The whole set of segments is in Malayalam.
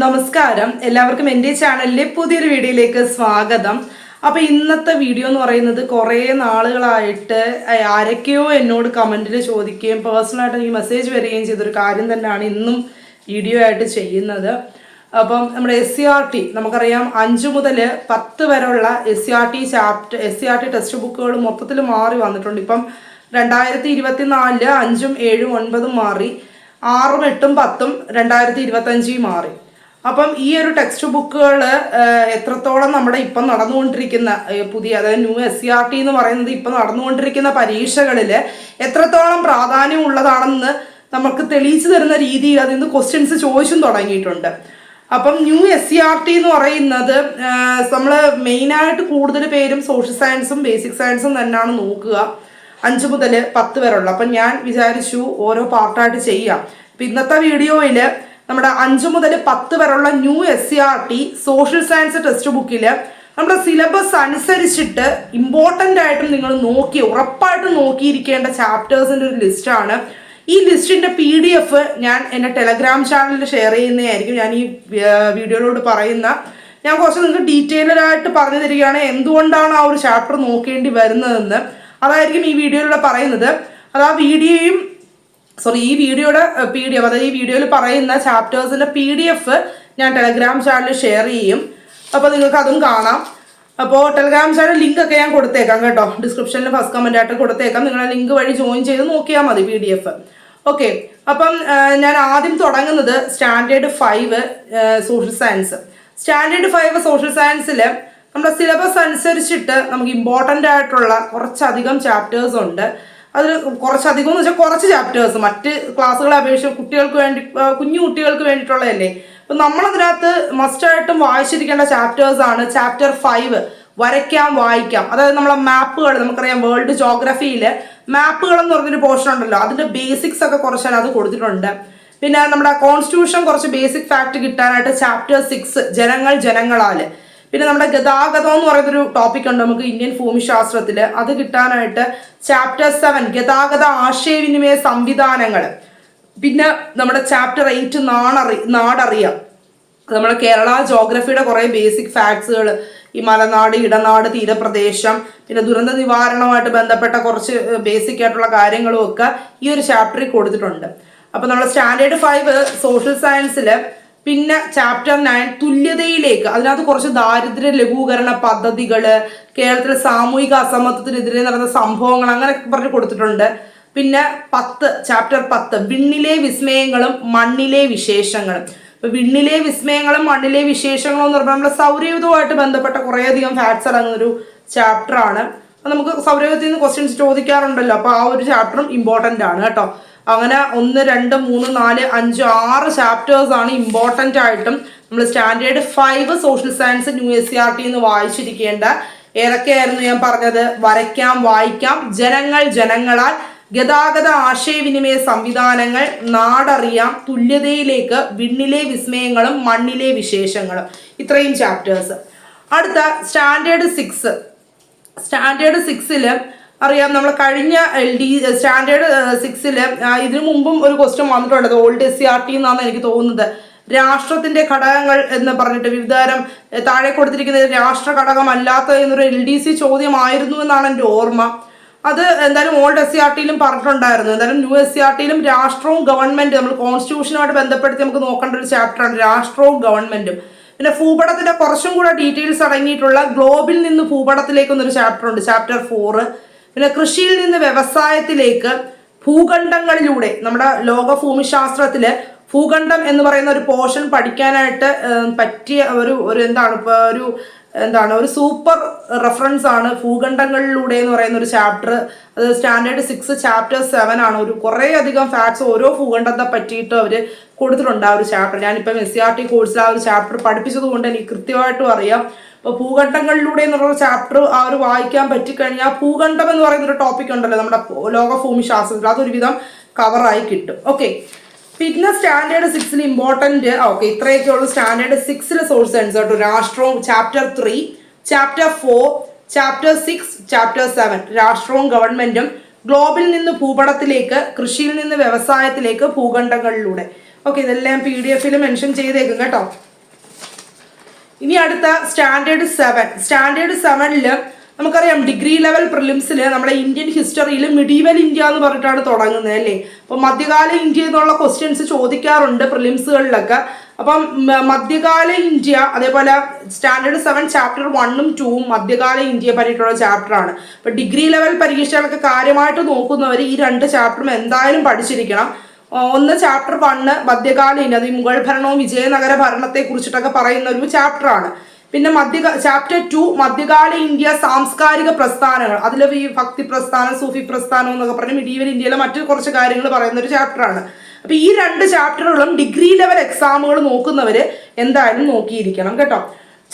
നമസ്കാരം. എല്ലാവർക്കും എന്റെ ചാനലിലെ പുതിയൊരു വീഡിയോയിലേക്ക് സ്വാഗതം. അപ്പോൾ ഇന്നത്തെ വീഡിയോ എന്ന് പറയുന്നത് കുറേ നാളുകളായിട്ട് ആരൊക്കെയോ എന്നോട് കമന്റിൽ ചോദിക്കുകയും പേഴ്സണലായിട്ട് എനിക്ക് മെസ്സേജ് വരികയും ചെയ്തൊരു കാര്യം തന്നെയാണ് ഇന്നും വീഡിയോ ആയിട്ട് ചെയ്യുന്നത്. അപ്പം നമ്മുടെ എസ് സി ആർ ടി നമുക്കറിയാം അഞ്ച് മുതൽ പത്ത് വരെയുള്ള S C R T chapter S C R T text ബുക്കുകൾ മൊത്തത്തിൽ മാറി വന്നിട്ടുണ്ട്. ഇപ്പം രണ്ടായിരത്തി ഇരുപത്തി നാലിൽ അഞ്ചും ഏഴും ഒൻപതും മാറി ആറും എട്ടും പത്തും രണ്ടായിരത്തി ഇരുപത്തഞ്ചിൽ മാറി. അപ്പം ഈ ഒരു ടെക്സ്റ്റ് ബുക്കുകൾ എത്രത്തോളം നമ്മുടെ ഇപ്പം നടന്നുകൊണ്ടിരിക്കുന്ന പുതിയ അതായത് new S C R T എന്ന് പറയുന്നത് ഇപ്പം നടന്നുകൊണ്ടിരിക്കുന്ന പരീക്ഷകളിൽ എത്രത്തോളം പ്രാധാന്യം ഉള്ളതാണെന്ന് നമുക്ക് തെളിയിച്ചു തരുന്ന രീതിയിൽ അതിൽ നിന്ന് ക്വസ്റ്റ്യൻസ് ചോദിച്ചും തുടങ്ങിയിട്ടുണ്ട്. അപ്പം new S C R T എന്ന് പറയുന്നത് നമ്മൾ മെയിനായിട്ട് കൂടുതൽ പേരും സോഷ്യൽ സയൻസും ബേസിക് സയൻസും തന്നെയാണ് നോക്കുക. അഞ്ച് മുതൽ പത്ത് വരെയുള്ള. അപ്പം ഞാൻ വിചാരിച്ചു ഓരോ പാർട്ടായിട്ട് ചെയ്യാം. അപ്പം ഇന്നത്തെ വീഡിയോയിൽ നമ്മുടെ അഞ്ചു മുതൽ പത്ത് വരെയുള്ള new S C R T social science text ബുക്കിൽ നമ്മുടെ സിലബസ് അനുസരിച്ചിട്ട് ഇമ്പോർട്ടന്റ് ആയിട്ടും നിങ്ങൾ നോക്കി ഉറപ്പായിട്ടും നോക്കിയിരിക്കേണ്ട ചാപ്റ്റേഴ്സിന്റെ ഒരു ലിസ്റ്റാണ് ഈ ലിസ്റ്റിന്റെ പി ഡി എഫ് ഞാൻ എന്റെ ടെലഗ്രാം ചാനലിൽ ഷെയർ ചെയ്യുന്നതായിരിക്കും. ഞാൻ ഈ വീഡിയോയിലോട് പറയുന്ന ഞാൻ കുറച്ച് നിങ്ങൾക്ക് ഡീറ്റെയിൽഡായിട്ട് പറഞ്ഞു തരികയാണ് എന്തുകൊണ്ടാണ് ആ ഒരു ചാപ്റ്റർ നോക്കേണ്ടി വരുന്നതെന്ന്. അതായിരിക്കും ഈ വീഡിയോയിലൂടെ പറയുന്നത്. അത് ആ വീഡിയോയും സോറി ഈ വീഡിയോയുടെ പി ഡി എഫ് അതായത് ഈ വീഡിയോയിൽ പറയുന്ന ചാപ്റ്റേഴ്സിന്റെ പി ഡി എഫ് ഞാൻ ടെലഗ്രാം ചാനലിൽ ഷെയർ ചെയ്യും. അപ്പോൾ നിങ്ങൾക്ക് അതും കാണാം. അപ്പോൾ ടെലഗ്രാം ചാനൽ ലിങ്ക് ഒക്കെ ഞാൻ കൊടുത്തേക്കാം കേട്ടോ. ഡിസ്ക്രിപ്ഷനിൽ ഫസ്റ്റ് കമന്റ് ആയിട്ട് കൊടുത്തേക്കാം. നിങ്ങൾ ആ ലിങ്ക് വഴി ജോയിൻ ചെയ്ത് നോക്കിയാൽ മതി പി ഡി എഫ് ഓക്കെ അപ്പം ഞാൻ ആദ്യം തുടങ്ങുന്നത് standard five social science standard five social സയൻസിൽ നമ്മുടെ സിലബസ് അനുസരിച്ചിട്ട് നമുക്ക് ഇമ്പോർട്ടന്റ് ആയിട്ടുള്ള കുറച്ചധികം ചാപ്റ്റേഴ്സ് ഉണ്ട്. അതിൽ കുറച്ചധികം എന്ന് വെച്ചാൽ കുറച്ച് ചാപ്റ്റേഴ്സ് മറ്റ് ക്ലാസ്സുകളെ അപേക്ഷിച്ച് കുട്ടികൾക്ക് വേണ്ടി കുഞ്ഞു കുട്ടികൾക്ക് വേണ്ടിയിട്ടുള്ളതല്ലേ? അപ്പം നമ്മളതിനകത്ത് മസ്റ്റായിട്ടും വായിച്ചിരിക്കേണ്ട ചാപ്റ്റേഴ്സ് ആണ് ചാപ്റ്റർ ഫൈവ് വരയ്ക്കാം വായിക്കാം. അതായത് നമ്മളെ മാപ്പുകൾ നമുക്കറിയാം വേൾഡ് ജോഗ്രഫിയിൽ മാപ്പുകൾ എന്ന് പറഞ്ഞൊരു പോർഷൻ ഉണ്ടല്ലോ. അതിന്റെ ബേസിക്സ് ഒക്കെ കുറച്ച് അത് കൊടുത്തിട്ടുണ്ട്. പിന്നെ നമ്മുടെ കോൺസ്റ്റിറ്റ്യൂഷൻ കുറച്ച് ബേസിക് ഫാക്ട് കിട്ടാനായിട്ട് ചാപ്റ്റർ സിക്സ് ജനങ്ങൾ ജനങ്ങളാൽ. പിന്നെ നമ്മുടെ ഗതാഗതം എന്ന് പറയുന്നൊരു ടോപ്പിക് ഉണ്ട് നമുക്ക് ഇന്ത്യൻ ഭൂമിശാസ്ത്രത്തിൽ അത് കിട്ടാനായിട്ട് ചാപ്റ്റർ സെവൻ ഗതാഗത ആശയവിനിമയ സംവിധാനങ്ങൾ. പിന്നെ നമ്മുടെ ചാപ്റ്റർ എയ്റ്റ് നാടറി നാടറിയാം. നമ്മുടെ കേരള ജോഗ്രഫിയുടെ കുറേ ബേസിക് ഫാക്ട്സുകൾ ഈ മലനാട് ഇടനാട് തീരപ്രദേശം പിന്നെ ദുരന്ത നിവാരണവുമായിട്ട് ബന്ധപ്പെട്ട കുറച്ച് ബേസിക് ആയിട്ടുള്ള കാര്യങ്ങളും ഒക്കെ ഈ ഒരു ചാപ്റ്ററിൽ കൊടുത്തിട്ടുണ്ട്. അപ്പോൾ നമ്മൾ സ്റ്റാൻഡേർഡ് ഫൈവ് സോഷ്യൽ സയൻസിൽ പിന്നെ ചാപ്റ്റർ നയൻ തുല്യതയിലേക്ക്. അതിനകത്ത് കുറച്ച് ദാരിദ്ര്യ ലഘൂകരണ പദ്ധതികൾ കേരളത്തിലെ സാമൂഹിക അസമത്വത്തിനെതിരെ നടന്ന സംഭവങ്ങൾ അങ്ങനെ പറഞ്ഞു കൊടുത്തിട്ടുണ്ട്. പിന്നെ പത്ത് ചാപ്റ്റർ പത്ത് വിണ്ണിലെ വിസ്മയങ്ങളും മണ്ണിലെ വിശേഷങ്ങളും. ഇപ്പൊ വിണ്ണിലെ വിസ്മയങ്ങളും മണ്ണിലെ വിശേഷങ്ങളും എന്ന് പറയുമ്പോൾ നമ്മുടെ സൗരയുധവുമായിട്ട് ബന്ധപ്പെട്ട കുറേയധികം ഫാക്ട്സ് അടങ്ങുന്ന ഒരു ചാപ്റ്റർ ആണ്. നമുക്ക് സൗരയുധത്തിൽ നിന്ന് ക്വസ്റ്റ്യൻസ് ചോദിക്കാറുണ്ടല്ലോ. അപ്പൊ ആ ഒരു ചാപ്റ്ററും ഇമ്പോർട്ടന്റ് ആണ് കേട്ടോ. അങ്ങനെ ഒന്ന് രണ്ട് മൂന്ന് നാല് അഞ്ച് ആറ് ചാപ്റ്റേഴ്സ് ആണ് ഇമ്പോർട്ടന്റ് ആയിട്ടും നമ്മൾ standard five social science new S C R T എന്ന് വായിച്ചിരിക്കേണ്ട. ഏതൊക്കെയായിരുന്നു ഞാൻ പറഞ്ഞത്. വരയ്ക്കാം വായിക്കാം. ജനങ്ങൾ ജനങ്ങളാൽ ഗതാഗത ആശയവിനിമയ സംവിധാനങ്ങൾ നാടറിയാം തുല്യതയിലേക്ക് വിണ്ണിലെ വിസ്മയങ്ങളും മണ്ണിലെ വിശേഷങ്ങളും. ഇത്രയും ചാപ്റ്റേഴ്സ് അടുത്ത സ്റ്റാൻഡേർഡ് സിക്സ് സ്റ്റാൻഡേർഡ് സിക്സിൽ അറിയാം. നമ്മൾ കഴിഞ്ഞ ഡി സ്റ്റാൻഡേർഡ് സിക്സിൽ ഇതിനു മുമ്പും ഒരു ക്വസ്റ്റ്യൻ വന്നിട്ടുണ്ട്. Old S C R T എന്നാണ് എനിക്ക് തോന്നുന്നത്. രാഷ്ട്രത്തിന്റെ ഘടകങ്ങൾ എന്ന് പറഞ്ഞിട്ട് വിവിധതരം തരം താഴെ കൊടുത്തിരിക്കുന്ന രാഷ്ട്ര ഘടകമല്ലാത്ത എന്നൊരു എൽ ഡി സി ചോദ്യമായിരുന്നു എന്നാണ് എന്റെ ഓർമ്മ. അത് എന്തായാലും ഓൾഡ് എസ് സി ആർ ടിയിലും പറഞ്ഞിട്ടുണ്ടായിരുന്നു. എന്തായാലും ന്യൂ എസ് സി ആർ ടിയിലും രാഷ്ട്രവും ഗവൺമെന്റും നമ്മൾ കോൺസ്റ്റിറ്റ്യൂഷനുമായിട്ട് ബന്ധപ്പെടുത്തി നമുക്ക് നോക്കേണ്ട ഒരു ചാപ്റ്ററാണ് രാഷ്ട്രവും ഗവൺമെന്റും പിന്നെ ഭൂപടത്തിന്റെ കുറച്ചും കൂടെ ഡീറ്റെയിൽസ് അടങ്ങിയിട്ടുള്ള ഗ്ലോബിൽ നിന്ന് ഭൂപടത്തിലേക്ക് എന്നൊരു ചാപ്റ്റർ ഉണ്ട്. ചാപ്റ്റർ ഫോറ് പിന്നെ കൃഷിയിൽ നിന്ന് വ്യവസായത്തിലേക്ക് ഭൂഖണ്ഡങ്ങളിലൂടെ നമ്മുടെ ലോക ഭൂമിശാസ്ത്രത്തിൽ ഭൂഖണ്ഡം എന്ന് പറയുന്ന ഒരു പോർഷൻ പഠിക്കാനായിട്ട് പറ്റിയ ഒരു ഒരു എന്താണ് ഇപ്പോൾ ഒരു എന്താണ് ഒരു സൂപ്പർ റെഫറൻസ് ആണ് ഭൂഖണ്ഡങ്ങളിലൂടെ എന്ന് പറയുന്ന ഒരു ചാപ്റ്റർ. അത് സ്റ്റാൻഡേർഡ് സിക്സ് ചാപ്റ്റർ സെവൻ ആണ്. ഒരു കുറേ അധികം ഫാക്ട്സ് ഓരോ ഭൂഖണ്ഡത്തെ പറ്റിയിട്ട് അവർ കൊടുത്തിട്ടുണ്ട് ആ ഒരു ചാപ്റ്റർ. ഞാനിപ്പം എസ് സി ആർ ടി കോഴ്സിൽ ആ ഒരു ചാപ്റ്റർ പഠിപ്പിച്ചത് കൊണ്ട് എനിക്ക് കൃത്യമായിട്ടും അറിയാം. അപ്പോൾ ഭൂഖണ്ഡങ്ങളിലൂടെ എന്നുള്ള ചാപ്റ്റർ ആ ഒരു വായിക്കാൻ പറ്റിക്കഴിഞ്ഞാൽ ഭൂഖണ്ഡം എന്ന് പറയുന്ന ഒരു ടോപ്പിക് ഉണ്ടല്ലോ നമ്മുടെ ലോകഭൂമി ശാസ്ത്രത്തിൽ. അതൊരുവിധം കവറായി കിട്ടും. ഓക്കെ പിന്നെ സ്റ്റാൻഡേർഡ് സിക്സിൽ ഇമ്പോർട്ടന്റ് ഓക്കെ ഇത്രയൊക്കെ ഉള്ളൂ. സ്റ്റാൻഡേർഡ് സിക്സിൽ സോഴ്സ് കേട്ടോ. രാഷ്ട്രവും chapter three chapter four chapter six chapter seven രാഷ്ട്രവും ഗവൺമെന്റും ഗ്ലോബിൽ നിന്ന് ഭൂപടത്തിലേക്ക് കൃഷിയിൽ നിന്ന് വ്യവസായത്തിലേക്ക് ഭൂഖണ്ഡങ്ങളിലൂടെ. ഓക്കെ ഇതെല്ലാം പി ഡി എഫിൽ മെൻഷൻ ചെയ്തേക്കും കേട്ടോ. ഇനി അടുത്ത സ്റ്റാൻഡേർഡ് സെവൻ സ്റ്റാൻഡേർഡ് സെവനിൽ നമുക്കറിയാം ഡിഗ്രി ലെവൽ പ്രിലിംസിൽ നമ്മുടെ ഇന്ത്യൻ ഹിസ്റ്ററിയിൽ മിഡീവൽ ഇന്ത്യ എന്ന് പറഞ്ഞിട്ടാണ് തുടങ്ങുന്നത് അല്ലേ? അപ്പോൾ മധ്യകാല ഇന്ത്യ എന്നുള്ള ക്വസ്റ്റ്യൻസ് ചോദിക്കാറുണ്ട് പ്രിലിംസുകളിലൊക്കെ അപ്പം മധ്യകാല ഇന്ത്യ അതേപോലെ സ്റ്റാൻഡേർഡ് സെവൻ ചാപ്റ്റർ വണ്ണും ടൂവും മധ്യകാല ഇന്ത്യയെ പറ്റിയിട്ടുള്ള ചാപ്റ്ററാണ് അപ്പോൾ ഡിഗ്രി ലെവൽ പരീക്ഷകളൊക്കെ കാര്യമായിട്ട് നോക്കുന്നവർ ഈ രണ്ട് ചാപ്റ്ററും എന്തായാലും പഠിച്ചിരിക്കണം. ഒന്ന് ചാപ്റ്റർ വണ്ണ് മധ്യകാല ഇന്ത്യ അത് ഈ മുഗൾ ഭരണവും വിജയനഗര ഭരണത്തെ കുറിച്ചിട്ടൊക്കെ പറയുന്ന ഒരു ചാപ്റ്ററാണ് പിന്നെ മധ്യ ചാപ്റ്റർ ടു മധ്യകാല ഇന്ത്യ സാംസ്കാരിക പ്രസ്ഥാനങ്ങൾ. അതിൽ ഈ ഭക്തി പ്രസ്ഥാനം സൂഫി പ്രസ്ഥാനം എന്നൊക്കെ പറഞ്ഞ് മിഡീവൽ ഇന്ത്യയിലെ മറ്റു കുറച്ച് കാര്യങ്ങൾ പറയുന്ന ഒരു ചാപ്റ്ററാണ് അപ്പൊ ഈ രണ്ട് ചാപ്റ്ററുകളും ഡിഗ്രി ലെവൽ എക്സാമുകൾ നോക്കുന്നവര് എന്തായാലും നോക്കിയിരിക്കണം കേട്ടോ.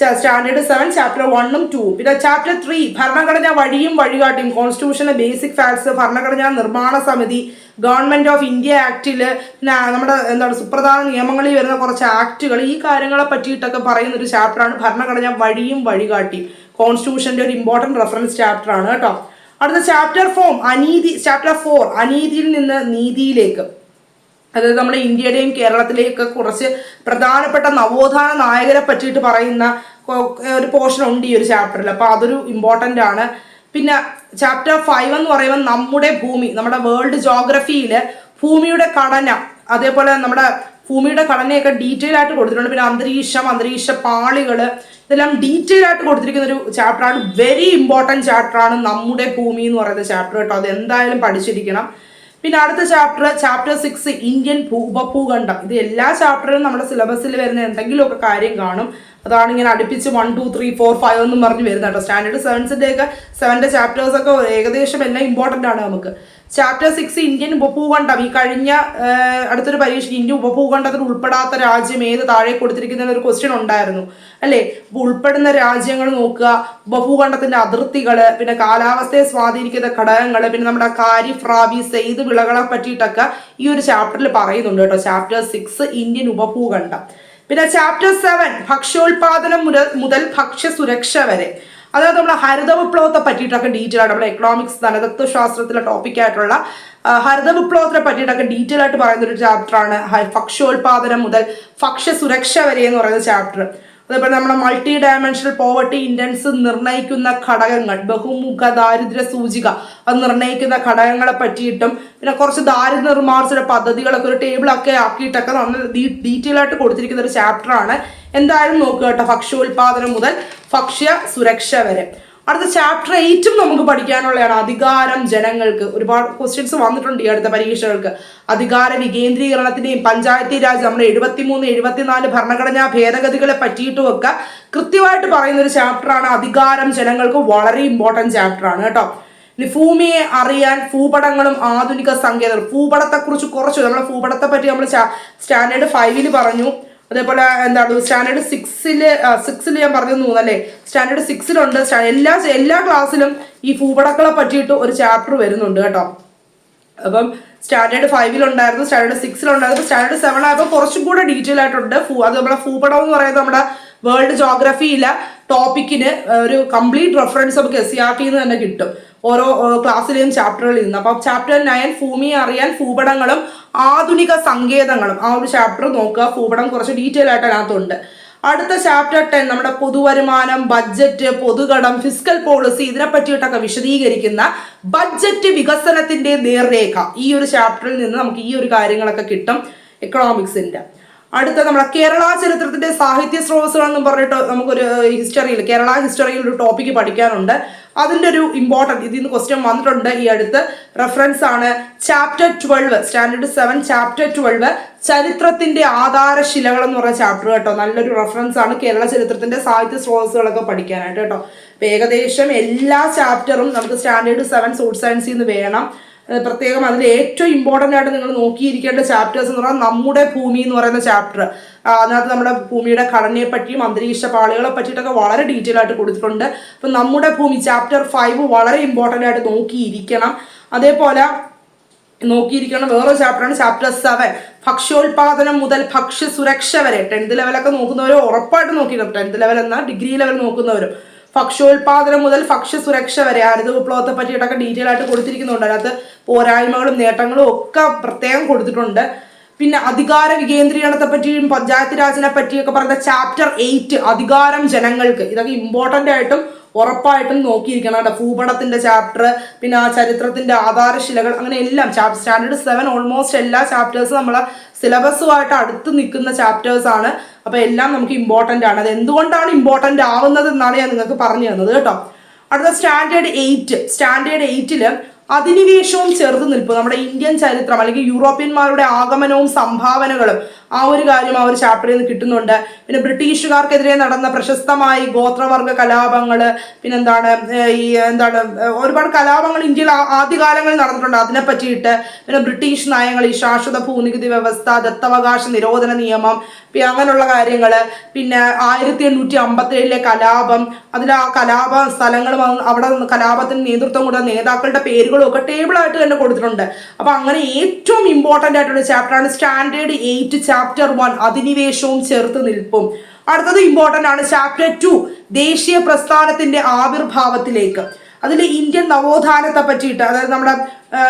സ്റ്റാൻഡേർഡ് സെവൻ ചാപ്റ്റർ വണ്ണും ടൂവും പിന്നെ ചാപ്റ്റർ ത്രീ ഭരണഘടന വഴിയും വഴികാട്ടിയും. കോൺസ്റ്റിറ്റ്യൂഷന്റെ ബേസിക് ഫാക്ട്സ് ഭരണഘടനാ നിർമ്മാണ സമിതി ഗവൺമെന്റ് ഓഫ് ഇന്ത്യ ആക്റ്റിൽ നമ്മുടെ എന്താണ് സുപ്രധാന നിയമങ്ങളിൽ വരുന്ന കുറച്ച് ആക്റ്റുകൾ ഈ കാര്യങ്ങളെ പറ്റിയിട്ടൊക്കെ പറയുന്ന ഒരു ചാപ്റ്ററാണ്. ഭരണഘടന വഴിയും വഴികാട്ടിയും കോൺസ്റ്റിറ്റ്യൂഷന്റെ ഒരു ഇമ്പോർട്ടന്റ് റെഫറൻസ് ചാപ്റ്ററാണ് കേട്ടോ. അടുത്ത ചാപ്റ്റർ ഫോം അനീതി ചാപ്റ്റർ ഫോർ അനീതിയിൽ നിന്ന് നീതിയിലേക്ക്. അതായത് നമ്മുടെ ഇന്ത്യയുടെയും കേരളത്തിലേക്ക് കുറച്ച് പ്രധാനപ്പെട്ട നവോത്ഥാന നായകരെ പറ്റിയിട്ട് പറയുന്ന ഒരു പോർഷൻ ഉണ്ട് ഈ ഒരു ചാപ്റ്ററിൽ അപ്പോൾ അതൊരു ഇമ്പോർട്ടന്റ് ആണ്. പിന്നെ ചാപ്റ്റർ ഫൈവ് എന്ന് പറയുമ്പോൾ നമ്മുടെ ഭൂമി നമ്മുടെ വേൾഡ് ജോഗ്രഫിയിൽ ഭൂമിയുടെ ഘടന അതേപോലെ നമ്മുടെ ഭൂമിയുടെ ഘടനയൊക്കെ ഡീറ്റെയിൽ ആയിട്ട് കൊടുത്തിട്ടുണ്ട്. പിന്നെ അന്തരീക്ഷം അന്തരീക്ഷ പാളികൾ ഇതെല്ലാം ഡീറ്റെയിൽ ആയിട്ട് കൊടുത്തിരിക്കുന്ന ഒരു ചാപ്റ്ററാണ് വെരി ഇമ്പോർട്ടന്റ് ചാപ്റ്ററാണ് നമ്മുടെ ഭൂമി എന്ന് പറയുന്ന ചാപ്റ്റർ കേട്ടോ. അത് എന്തായാലും പഠിച്ചിരിക്കണം. പിന്നെ അടുത്ത ചാപ്റ്റർ ചാപ്റ്റർ സിക്സ് ഇന്ത്യൻ ഉപഭൂഖണ്ഡം. ഇത് എല്ലാ ചാപ്റ്ററിലും നമ്മുടെ സിലബസിൽ വരുന്ന എന്തെങ്കിലുമൊക്കെ കാര്യം കാണും. അതാണ് ഇങ്ങനെ അടുപ്പിച്ച് one two three four five എന്നും പറഞ്ഞ് വരുന്നത് കേട്ടോ. സ്റ്റാൻഡേർഡ് സെവൻസിന്റെ ഒക്കെ സെവന്റെ ചാപ്റ്റേഴ്സ് ഒക്കെ ഏകദേശം എല്ലാം ഇമ്പോർട്ടന്റ് ആണ് നമുക്ക്. ചാപ്റ്റർ സിക്സ് ഇന്ത്യൻ ഉപഭൂഖണ്ഡം. ഈ കഴിഞ്ഞ അടുത്തൊരു പരീക്ഷയ്ക്ക് ഇന്ത്യൻ ഉപഭൂഖണ്ഡത്തിൽ ഉൾപ്പെടാത്ത രാജ്യം ഏത് താഴെ കൊടുത്തിരിക്കുന്ന ഒരു ക്വസ്റ്റ്യൻ ഉണ്ടായിരുന്നു. അല്ലേ? ഉൾപ്പെടുന്ന രാജ്യങ്ങൾ നോക്കുക. ഉപഭൂഖണ്ഡത്തിന്റെ അതിർത്തികൾ പിന്നെ കാലാവസ്ഥയെ സ്വാധീനിക്കുന്ന ഘടകങ്ങൾ പിന്നെ നമ്മുടെ കാരി റാബി സെയ്ത് വിളകളെ പറ്റിയിട്ടൊക്കെ ഈ ഒരു ചാപ്റ്ററിൽ പറയുന്നുണ്ട് കേട്ടോ. ചാപ്റ്റർ സിക്സ് ഇന്ത്യൻ ഉപഭൂഖണ്ഡം. പിന്നെ ചാപ്റ്റർ സെവൻ ഭക്ഷ്യോൽപാദനം മുതൽ മുതൽ ഭക്ഷ്യസുരക്ഷ വരെ. അതായത് നമ്മുടെ ഹരിത വിപ്ലവത്തെ പറ്റിയിട്ടൊക്കെ ഡീറ്റെയിൽ ആയിട്ട് നമ്മുടെ എക്കണോമിക്സ് ധനതത്വശാസ്ത്രത്തിലെ ടോപ്പിക് ആയിട്ടുള്ള ഹരിത വിപ്ലവത്തിനെ പറ്റിയിട്ടൊക്കെ ഡീറ്റെയിൽ ആയിട്ട് പറയുന്ന ഒരു ചാപ്റ്ററാണ് ഭക്ഷ്യോൽപാദനം മുതൽ ഭക്ഷ്യ സുരക്ഷ വരെ എന്ന് പറയുന്ന ചാപ്റ്റർ അതേപോലെ നമ്മുടെ മൾട്ടി ഡയമെൻഷണൽ പോവർട്ടി ഇൻഡൻസ് നിർണയിക്കുന്ന ഘടകങ്ങൾ ബഹുമുഖ ദാരിദ്ര്യ സൂചിക അത് നിർണയിക്കുന്ന ഘടകങ്ങളെ പറ്റിയിട്ടും പിന്നെ കുറച്ച് ദാരിദ്ര്യ നിർമ്മാർജന പദ്ധതികളൊക്കെ ഒരു ടേബിളൊക്കെ ആക്കിയിട്ടൊക്കെ നമ്മൾ ഡീറ്റെയിൽ ആയിട്ട് കൊടുത്തിരിക്കുന്ന ഒരു ചാപ്റ്റർ ആണ്. എന്തായാലും നോക്കുക കേട്ടോ ഭക്ഷ്യോൽപാദനം മുതൽ ഭക്ഷ്യ സുരക്ഷ വരെ. അടുത്ത ചാപ്റ്റർ എയ്റ്റും നമുക്ക് പഠിക്കാനുള്ളതാണ് അധികാരം ജനങ്ങൾക്ക്. ഒരുപാട് ക്വസ്റ്റ്യൻസ് വന്നിട്ടുണ്ട് ഈ അടുത്ത പരീക്ഷകൾക്ക്. അധികാര വികേന്ദ്രീകരണത്തിന്റെയും പഞ്ചായത്തി രാജ് നമ്മുടെ എഴുപത്തിമൂന്ന് എഴുപത്തിനാല് ഭരണഘടനാ ഭേദഗതികളെ പറ്റിയിട്ടുമൊക്കെ കൃത്യമായിട്ട് പറയുന്ന ഒരു ചാപ്റ്ററാണ് അധികാരം ജനങ്ങൾക്ക് വളരെ ഇമ്പോർട്ടന്റ് ചാപ്റ്ററാണ് കേട്ടോ. ഇനി ഭൂമിയെ അറിയാൻ ഭൂപടങ്ങളും ആധുനിക സങ്കേതങ്ങളും. ഭൂപടത്തെക്കുറിച്ച് കുറച്ച് നമ്മുടെ ഭൂപടത്തെ പറ്റി നമ്മൾ സ്റ്റാൻഡേർഡ് ഫൈവിൽ പറഞ്ഞു. അതേപോലെ എന്താണ് സ്റ്റാൻഡേർഡ് സിക്സിൽ സിക്സിൽ ഞാൻ പറഞ്ഞു തോന്നല്ലേ സ്റ്റാൻഡേർഡ് സിക്സിലുണ്ട് എല്ലാ എല്ലാ ക്ലാസ്സിലും ഈ ഭൂപടക്കളെ പറ്റിയിട്ട് ഒരു ചാപ്റ്റർ വരുന്നുണ്ട് കേട്ടോ. അപ്പം സ്റ്റാൻഡേർഡ് ഫൈവിലുണ്ടായിരുന്നു സ്റ്റാൻഡേർഡ് സിക്സിലുണ്ടായിരുന്നു സ്റ്റാൻഡേർഡ് സെവൻ ആയപ്പോൾ കുറച്ചും കൂടെ ഡീറ്റെയിൽ ആയിട്ടുണ്ട്. ഫൂ അത് നമ്മുടെ ഭൂപടം എന്ന് പറയുന്നത് നമ്മുടെ വേൾഡ് ജോഗ്രഫിയിലെ ടോപ്പിക്കിന് ഒരു കംപ്ലീറ്റ് റെഫറൻസ് നമുക്ക് എസ് സി ആർ തന്നെ കിട്ടും. ഓരോ ക്ലാസ്സിലെയും ചാപ്റ്ററുകളിൽ നിന്ന്. അപ്പം ചാപ്റ്റർ നയൻ ഭൂമിയെ അറിയാൻ ഭൂപടങ്ങളും ആധുനിക സങ്കേതങ്ങളും. ആ ഒരു ചാപ്റ്റർ നോക്കുക. ഭൂപടം കുറച്ച് ഡീറ്റെയിൽ ആയിട്ട് അതിനകത്തുണ്ട്. അടുത്ത ചാപ്റ്റർ ടെൻ നമ്മുടെ പൊതുവരുമാനം ബഡ്ജറ്റ് പൊതുകടം ഫിസിക്കൽ പോളിസി ഇതിനെ പറ്റിയിട്ടൊക്കെ വിശദീകരിക്കുന്ന ബഡ്ജറ്റ് വികസനത്തിന്റെ നേർരേഖ. ഈ ഒരു ചാപ്റ്ററിൽ നിന്ന് നമുക്ക് ഈ ഒരു കാര്യങ്ങളൊക്കെ കിട്ടും. എക്കണോമിക്സിന്റെ അടുത്ത നമ്മുടെ കേരള ചരിത്രത്തിന്റെ സാഹിത്യ സ്രോതസ്സുകൾ എന്ന് പറഞ്ഞിട്ട് നമുക്കൊരു ഹിസ്റ്ററിയിൽ കേരള ഹിസ്റ്ററിയിൽ ഒരു ടോപ്പിക്ക് പഠിക്കാനുണ്ട്. അതിന്റെ ഒരു ഇമ്പോർട്ടന്റ് ഇതിൽ നിന്ന് ക്വസ്റ്റ്യൻ വന്നിട്ടുണ്ട്. ഈ അടുത്ത് റെഫറൻസ് ആണ് chapter twelve standard seven chapter twelve ചരിത്രത്തിന്റെ ആധാരശിലകൾ എന്ന് പറഞ്ഞ ചാപ്റ്റർ കേട്ടോ. നല്ലൊരു റെഫറൻസ് ആണ് കേരള ചരിത്രത്തിന്റെ സാഹിത്യ സ്രോതസ്സുകളൊക്കെ പഠിക്കാനായിട്ട് കേട്ടോ. ഏകദേശം എല്ലാ ചാപ്റ്ററും നമുക്ക് സ്റ്റാൻഡേർഡ് സെവൻ സോഷ്യൽ സയൻസിൽ നിന്ന് വേണം. പ്രത്യേകം അതിൽ ഏറ്റവും ഇമ്പോർട്ടന്റ് ആയിട്ട് നിങ്ങൾ നോക്കിയിരിക്കേണ്ട ചാപ്റ്റേഴ്സ് എന്ന് പറഞ്ഞാൽ നമ്മുടെ ഭൂമി എന്ന് പറയുന്ന ചാപ്റ്റർ അതിനകത്ത് നമ്മുടെ ഭൂമിയുടെ ഘടനയെ പറ്റിയും അന്തരീക്ഷ പാളികളെ പറ്റിയിട്ടൊക്കെ വളരെ ഡീറ്റെയിൽ ആയിട്ട് കൊടുത്തിട്ടുണ്ട്. അപ്പം നമ്മുടെ ഭൂമി ചാപ്റ്റർ ഫൈവ് വളരെ ഇമ്പോർട്ടന്റ് ആയിട്ട് നോക്കിയിരിക്കണം. അതേപോലെ നോക്കിയിരിക്കണം വേറൊരു ചാപ്റ്ററാണ് ചാപ്റ്റർ സെവൻ ഭക്ഷ്യോൽപാദനം മുതൽ ഭക്ഷ്യ സുരക്ഷ വരെ ടെൻത്ത് ലെവലൊക്കെ നോക്കുന്നവർ ഉറപ്പായിട്ട് നോക്കിയിരുന്നു ടെൻത്ത് ലെവൽ എന്നാൽ ഡിഗ്രി ലെവൽ നോക്കുന്നവരും. ഭക്ഷ്യോൽപാദനം മുതൽ ഭക്ഷ്യ സുരക്ഷ വരെ. ഹരിത വിപ്ലവത്തെ പറ്റിയിട്ടൊക്കെ ഡീറ്റെയിൽ ആയിട്ട് കൊടുത്തിരിക്കുന്നുണ്ട്. അതിനകത്ത് പോരായ്മകളും നേട്ടങ്ങളും ഒക്കെ പ്രത്യേകം കൊടുത്തിട്ടുണ്ട്. പിന്നെ അധികാര വികേന്ദ്രീകരണത്തെ പറ്റിയും പഞ്ചായത്ത് രാജിനെ പറ്റിയൊക്കെ പറഞ്ഞ ചാപ്റ്റർ എയ്റ്റ് അധികാരം ജനങ്ങൾക്ക്. ഇതൊക്കെ ഇമ്പോർട്ടന്റ് ആയിട്ടും ഉറപ്പായിട്ടും നോക്കിയിരിക്കണം കേട്ടോ. ഭൂപടത്തിന്റെ ചാപ്റ്റർ പിന്നെ ആ ചരിത്രത്തിന്റെ ആധാരശിലകൾ അങ്ങനെ എല്ലാം. സ്റ്റാൻഡേർഡ് സെവൻ ഓൾമോസ്റ്റ് എല്ലാ ചാപ്റ്റേഴ്സും നമ്മളെ സിലബസുമായിട്ട് അടുത്ത് നിൽക്കുന്ന ചാപ്റ്റേഴ്സ് ആണ്. അപ്പൊ എല്ലാം നമുക്ക് ഇമ്പോർട്ടന്റ് ആണ്. അത് എന്തുകൊണ്ടാണ് ഇമ്പോർട്ടന്റ് ആവുന്നത് എന്നാണ് ഞാൻ നിങ്ങൾക്ക് പറഞ്ഞു തന്നത് കേട്ടോ. അടുത്ത സ്റ്റാൻഡേർഡ് എയ്റ്റ് സ്റ്റാൻഡേർഡ് എയ്റ്റിൽ അധിനിവേശവും ചെറുതു നിൽപ്പ്. നമ്മുടെ ഇന്ത്യൻ ചരിത്രം അല്ലെങ്കിൽ യൂറോപ്യന്മാരുടെ ആഗമനവും സംഭാവനകളും ആ ഒരു കാര്യം ആ ഒരു ചാപ്റ്ററിൽ നിന്ന് കിട്ടുന്നുണ്ട്. പിന്നെ ബ്രിട്ടീഷുകാർക്കെതിരെ നടന്ന പ്രശസ്തമായി ഗോത്രവർഗ കലാപങ്ങൾ പിന്നെന്താണ് ഈ എന്താണ് ഒരുപാട് കലാപങ്ങൾ ഇന്ത്യയിൽ ആദ്യകാലങ്ങളിൽ നടന്നിട്ടുണ്ട്. അതിനെ പറ്റിയിട്ട് പിന്നെ ബ്രിട്ടീഷ് നയങ്ങൾ ഈ ശാശ്വത ഭൂനികുതി വ്യവസ്ഥ ദത്തവകാശ നിരോധന നിയമം പിന്നെ അങ്ങനെയുള്ള കാര്യങ്ങൾ പിന്നെ ആയിരത്തി എണ്ണൂറ്റി അമ്പത്തി ഏഴിലെ കലാപം അതിൽ ആ കലാപ സ്ഥലങ്ങൾ അവിടെ കലാപത്തിന് നേതൃത്വം കൊടുത്ത നേതാക്കളുടെ പേരുകളും ഒക്കെ ടേബിളായിട്ട് തന്നെ കൊടുത്തിട്ടുണ്ട്. അപ്പൊ അങ്ങനെ ഏറ്റവും ഇമ്പോർട്ടന്റ് ആയിട്ടുള്ള ചാപ്റ്ററാണ് സ്റ്റാൻഡേർഡ് എയ്റ്റ് ചാപ്റ്റർ വൺ അധിനിവേശവും ചേർത്ത് നിൽപ്പും. അടുത്തത് ഇമ്പോർട്ടന്റ് ആണ്. ചാപ്റ്റർ ടു ദേശീയ പ്രസ്ഥാനത്തിന്റെ ആവിർഭാവത്തിലേക്ക്. അതിൽ ഇന്ത്യൻ നവോത്ഥാനത്തെ പറ്റിയിട്ട് അതായത് നമ്മുടെ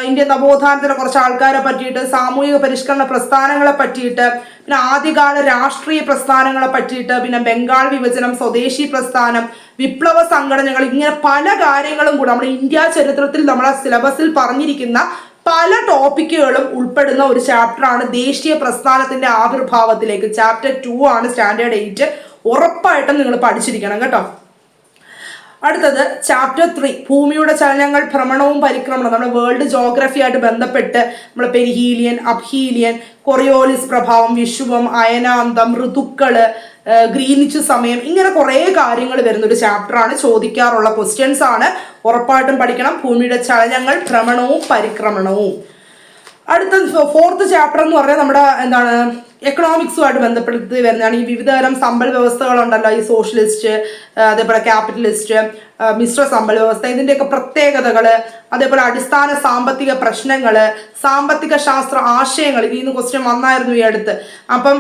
ഇന്ത്യൻ നവോത്ഥാനത്തിലെ കുറച്ച് ആൾക്കാരെ പറ്റിയിട്ട് സാമൂഹിക പരിഷ്കരണ പ്രസ്ഥാനങ്ങളെ പറ്റിയിട്ട് പിന്നെ ആദ്യകാല രാഷ്ട്രീയ പ്രസ്ഥാനങ്ങളെ പറ്റിയിട്ട് പിന്നെ ബംഗാൾ വിഭജനം സ്വദേശി പ്രസ്ഥാനം വിപ്ലവ സംഘടനകൾ ഇങ്ങനെ പല കാര്യങ്ങളും കൂടെ നമ്മുടെ ഇന്ത്യ ചരിത്രത്തിൽ നമ്മുടെ സിലബസിൽ പറഞ്ഞിരിക്കുന്ന പല ടോപ്പിക്കുകളും ഉൾപ്പെടുന്ന ഒരു ചാപ്റ്ററാണ് ദേശീയ പ്രസ്ഥാനത്തിന്റെ ആവിർഭാവത്തിലേക്ക്. ചാപ്റ്റർ ടു ആണ് സ്റ്റാൻഡേർഡ് എയ്റ്റ് ഉറപ്പായിട്ടും നിങ്ങൾ പഠിച്ചിരിക്കണം കേട്ടോ. അടുത്തത് ചാപ്റ്റർ ത്രീ ഭൂമിയുടെ ചലനങ്ങൾ ഭ്രമണവും പരിക്രമണവും. നമ്മുടെ വേൾഡ് ജോഗ്രഫി ആയിട്ട് ബന്ധപ്പെട്ട് നമ്മൾ പെരിഹീലിയൻ അബ്ഹീലിയൻ കൊറിയോലിസ് പ്രഭാവം വിഷുവം അയനാന്തം ഋതുക്കൾ ഗ്രീനിച്ച് സമയം ഇങ്ങനെ കുറേ കാര്യങ്ങൾ വരുന്ന ഒരു ചാപ്റ്ററാണ് ചോദിക്കാറുള്ള ക്വസ്റ്റ്യൻസ് ആണ്. ഉറപ്പായിട്ടും പഠിക്കണം. ഭൂമിയുടെ ചലനങ്ങൾ ഭ്രമണവും പരിക്രമണവും. അടുത്ത ഫോർത്ത് ചാപ്റ്റർ എന്ന് പറഞ്ഞാൽ നമ്മുടെ എന്താണ് എക്കണോമിക്സുമായിട്ട് ബന്ധപ്പെടുത്തി വരുന്നതാണ്. ഈ വിവിധതരം സമ്പൽ വ്യവസ്ഥകളുണ്ടല്ലോ ഈ സോഷ്യലിസ്റ്റ് അതേപോലെ ക്യാപിറ്റലിസ്റ്റ് മിശ്ര സമ്പൽ വ്യവസ്ഥ ഇതിന്റെയൊക്കെ പ്രത്യേകതകൾ അതേപോലെ അടിസ്ഥാന സാമ്പത്തിക പ്രശ്നങ്ങൾ സാമ്പത്തിക ശാസ്ത്ര ആശയങ്ങൾ ഇതിൽ നിന്ന് ക്വസ്റ്റ്യൻ വന്നായിരുന്നു ഈ അടുത്ത്. അപ്പം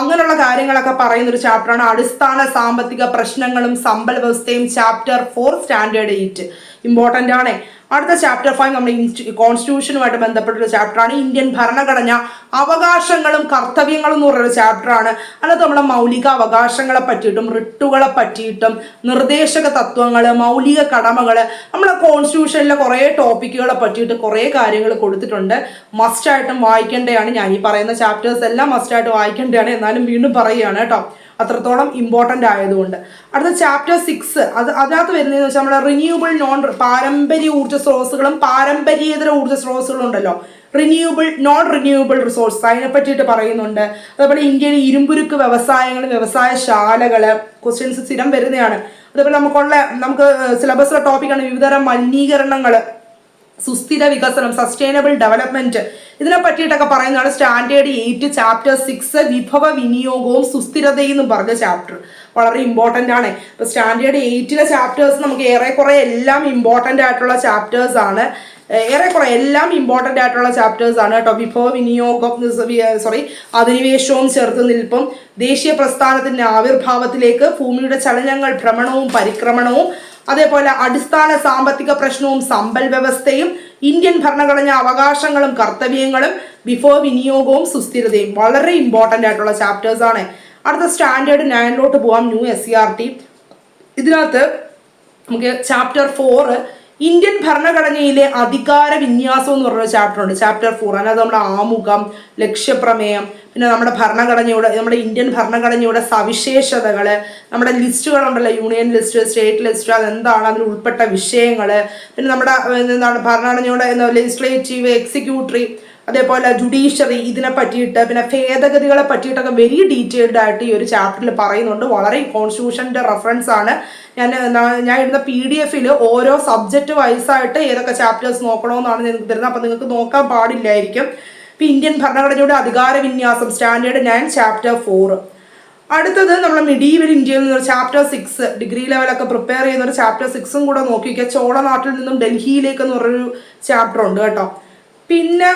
അങ്ങനെയുള്ള കാര്യങ്ങളൊക്കെ പറയുന്ന ഒരു ചാപ്റ്ററാണ് അടിസ്ഥാന സാമ്പത്തിക പ്രശ്നങ്ങളും സമ്പൽ വ്യവസ്ഥയും chapter four standard eight important ആണ്. അടുത്ത ചാപ്റ്റർ ഫൈവ് നമ്മുടെ കോൺസ്റ്റിറ്റ്യൂഷനുമായിട്ട് ബന്ധപ്പെട്ടൊരു ചാപ്റ്ററാണ് ഇന്ത്യൻ ഭരണഘടന അവകാശങ്ങളും കർത്തവ്യങ്ങളും എന്ന് പറയുന്ന ചാപ്റ്ററാണ് അതിനകത്ത് നമ്മുടെ മൗലിക അവകാശങ്ങളെ പറ്റിയിട്ടും റിട്ടുകളെ പറ്റിയിട്ടും നിർദ്ദേശക തത്വങ്ങൾ മൗലിക കടമകൾ നമ്മുടെ കോൺസ്റ്റിറ്റ്യൂഷനിലെ കുറേ ടോപ്പിക്കുകളെ പറ്റിയിട്ട് കുറേ കാര്യങ്ങൾ കൊടുത്തിട്ടുണ്ട്. മസ്റ്റായിട്ടും വായിക്കേണ്ടതാണ്. ഞാൻ ഈ പറയുന്ന ചാപ്റ്റേഴ്സ് എല്ലാം മസ്റ്റായിട്ട് വായിക്കേണ്ടതാണ് എന്നാലും വീണ്ടും പറയുകയാണ് കേട്ടോ. അത്രത്തോളം ഇമ്പോർട്ടന്റ് ആയതുകൊണ്ട്. അടുത്ത ചാപ്റ്റർ സിക്സ് അത് അതിനകത്ത് വരുന്നതെന്ന് വെച്ചാൽ നമ്മുടെ റിന്യൂവബിൾ നോൺ പാരമ്പര്യ ഊർജ സ്രോതസ്സുകളും പാരമ്പര്യേതര ഊർജ സ്രോതസ്സുകളും ഉണ്ടല്ലോ. റിന്യൂവബിൾ നോൺ റിന്യൂവബിൾ റിസോഴ്സ് അതിനെ പറ്റിയിട്ട് പറയുന്നുണ്ട്. അതേപോലെ ഇന്ത്യയിലെ ഇരുമ്പുരുക്ക് വ്യവസായങ്ങൾ വ്യവസായശാലകൾ ക്വസ്റ്റ്യൻസ് സ്ഥിരം വരുന്നതാണ്. അതേപോലെ നമുക്കുള്ള നമുക്ക് സിലബസിലെ ടോപ്പിക്കാണ് വിവിധതരം മലിനീകരണങ്ങൾ സുസ്ഥിര വികസനം സസ്റ്റൈനബിൾ ഡെവലപ്മെന്റ് ഇതിനെ പറ്റിയിട്ടൊക്കെ പറയുന്നതാണ് സ്റ്റാൻഡേർഡ് എയ്റ്റ് ചാപ്റ്റർ സിക്സ് വിഭവ വിനിയോഗവും സുസ്ഥിരതയും എന്ന് പറഞ്ഞ ചാപ്റ്റർ വളരെ ഇമ്പോർട്ടന്റ് ആണ്. ഇപ്പൊ സ്റ്റാൻഡേർഡ് എയ്റ്റിലെ ചാപ്റ്റേഴ്സ് നമുക്ക് ഏറെക്കുറെ എല്ലാം ഇമ്പോർട്ടന്റ് ആയിട്ടുള്ള ചാപ്റ്റേഴ്സ് ആണ്. ഏറെക്കുറെ എല്ലാം ഇമ്പോർട്ടന്റ് ആയിട്ടുള്ള ചാപ്റ്റേഴ്സ് ആണ് കേട്ടോ. വിഭവ വിനിയോഗം സോറി അധിനിവേശവും ചെറുത്ത് നിൽപ്പും ദേശീയ പ്രസ്ഥാനത്തിന്റെ ആവിർഭാവത്തിലേക്ക് ഭൂമിയുടെ ചലനങ്ങൾ ഭ്രമണവും പരിക്രമണവും അതേപോലെ അടിസ്ഥാന സാമ്പത്തിക പ്രശ്നവും സമ്പൽ വ്യവസ്ഥയും ഇന്ത്യൻ ഭരണഘടന അവകാശങ്ങളും കർത്തവ്യങ്ങളും ബിഫോർ വിനിയോഗവും സുസ്ഥിരതയും വളരെ ഇമ്പോർട്ടന്റ് ആയിട്ടുള്ള ചാപ്റ്റേഴ്സ് ആണ്. അടുത്ത സ്റ്റാൻഡേർഡ് നയനിലോട്ട് പോവാം new S C R T ഇതിനകത്ത് നമുക്ക് ചാപ്റ്റർ ഫോർ ഇന്ത്യൻ ഭരണഘടനയിലെ അധികാര വിന്യാസം എന്ന് പറഞ്ഞ ചാപ്റ്റർ ഉണ്ട്. ചാപ്റ്റർ ഫോർ അതിനകത്ത് നമ്മുടെ ആമുഖം ലക്ഷ്യപ്രമേയം പിന്നെ നമ്മുടെ ഭരണഘടനയുടെ നമ്മുടെ ഇന്ത്യൻ ഭരണഘടനയുടെ സവിശേഷതകൾ നമ്മുടെ ലിസ്റ്റുകളുണ്ടല്ലോ യൂണിയൻ ലിസ്റ്റ് സ്റ്റേറ്റ് ലിസ്റ്റ് അതെന്താണ് അതിൽ ഉൾപ്പെട്ട വിഷയങ്ങൾ പിന്നെ നമ്മുടെ എന്താണ് ഭരണഘടനയുടെ ലെജിസ്ലേറ്റീവ് എക്സിക്യൂട്ടറി അതേപോലെ ജുഡീഷ്യറി ഇതിനെ പറ്റിയിട്ട് പിന്നെ ഭേദഗതികളെ പറ്റിയിട്ടൊക്കെ വെരി ഡീറ്റെയിൽഡ് ആയിട്ട് ഈ ഒരു ചാപ്റ്ററിൽ പറയുന്നുണ്ട്. വളരെ കോൺസ്റ്റിറ്റ്യൂഷന്റെ റെഫറൻസ് ആണ്. ഞാൻ ഞാൻ ഇടുന്ന പി ഡി എഫിൽ ഓരോ സബ്ജക്റ്റ് വൈസായിട്ട് ഏതൊക്കെ ചാപ്റ്റേഴ്സ് നോക്കണമെന്നാണ് നിങ്ങൾക്ക് തരുന്നത്. അപ്പം നിങ്ങൾക്ക് നോക്കാൻ പാടില്ലായിരിക്കും. ഇപ്പം ഇന്ത്യൻ ഭരണഘടനയുടെ അധികാര വിന്യാസം സ്റ്റാൻഡേർഡ് നയൻ ചാപ്റ്റർ ഫോർ അടുത്തത് നമ്മൾ മിഡീവൽ ഇന്ത്യയിൽ നിന്ന് ചാപ്റ്റർ സിക്സ് ഡിഗ്രി ലെവലൊക്കെ പ്രിപ്പയർ ചെയ്യുന്ന ഒരു ചാപ്റ്റർ സിക്സും കൂടെ നോക്കിക്കുക ചോളനാട്ടിൽ നിന്നും ഡൽഹിയിലേക്ക് എന്ന് പറഞ്ഞൊരു ചാപ്റ്റർ ഉണ്ട് കേട്ടോ. പിന്നെ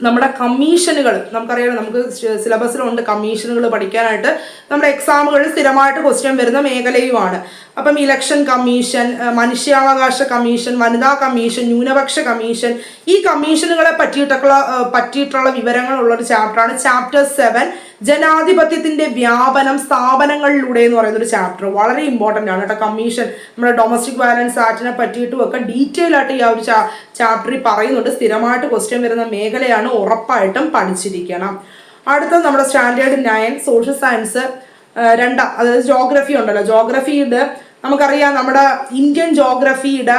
നമ്മുടെ കമ്മീഷനുകൾ നമുക്കറിയാം നമുക്ക് സിലബസിലുണ്ട് കമ്മീഷനുകൾ പഠിക്കാനായിട്ട്. നമ്മുടെ എക്സാമുകളിൽ സ്ഥിരമായിട്ട് ക്വസ്റ്റ്യൻ വരുന്ന മേഖലയുമാണ്. അപ്പം ഇലക്ഷൻ കമ്മീഷൻ മനുഷ്യാവകാശ കമ്മീഷൻ വനിതാ കമ്മീഷൻ ന്യൂനപക്ഷ കമ്മീഷൻ ഈ കമ്മീഷനുകളെ പറ്റിയിട്ടുള്ള പറ്റിയിട്ടുള്ള വിവരങ്ങളുള്ള ഒരു ചാപ്റ്ററാണ് ചാപ്റ്റർ സെവൻ ജനാധിപത്യത്തിന്റെ വ്യാപനം സ്ഥാപനങ്ങളിലൂടെ എന്ന് പറയുന്ന ഒരു ചാപ്റ്റർ വളരെ ഇമ്പോർട്ടന്റ് ആണ് കേട്ടോ. കമ്മീഷൻ നമ്മുടെ ഡൊമസ്റ്റിക് വയലൻസ് ആക്ടിനെ പറ്റിയിട്ടും ഒക്കെ ഡീറ്റെയിൽ ആയിട്ട് ഈ ആ ഒരു ചാപ്റ്ററിൽ പറയുന്നുണ്ട്. സ്ഥിരമായിട്ട് ക്വസ്റ്റ്യൻ വരുന്ന മേഖലയാണ് ഉറപ്പായിട്ടും പഠിച്ചിരിക്കണം. അടുത്തത് നമ്മുടെ സ്റ്റാൻഡേർഡ് നയൻ സോഷ്യൽ സയൻസ് രണ്ടാം അതായത് ജോഗ്രഫി ഉണ്ടല്ലോ. ജോഗ്രഫിയുടെ നമുക്കറിയാം നമ്മുടെ ഇന്ത്യൻ ജോഗ്രഫിയുടെ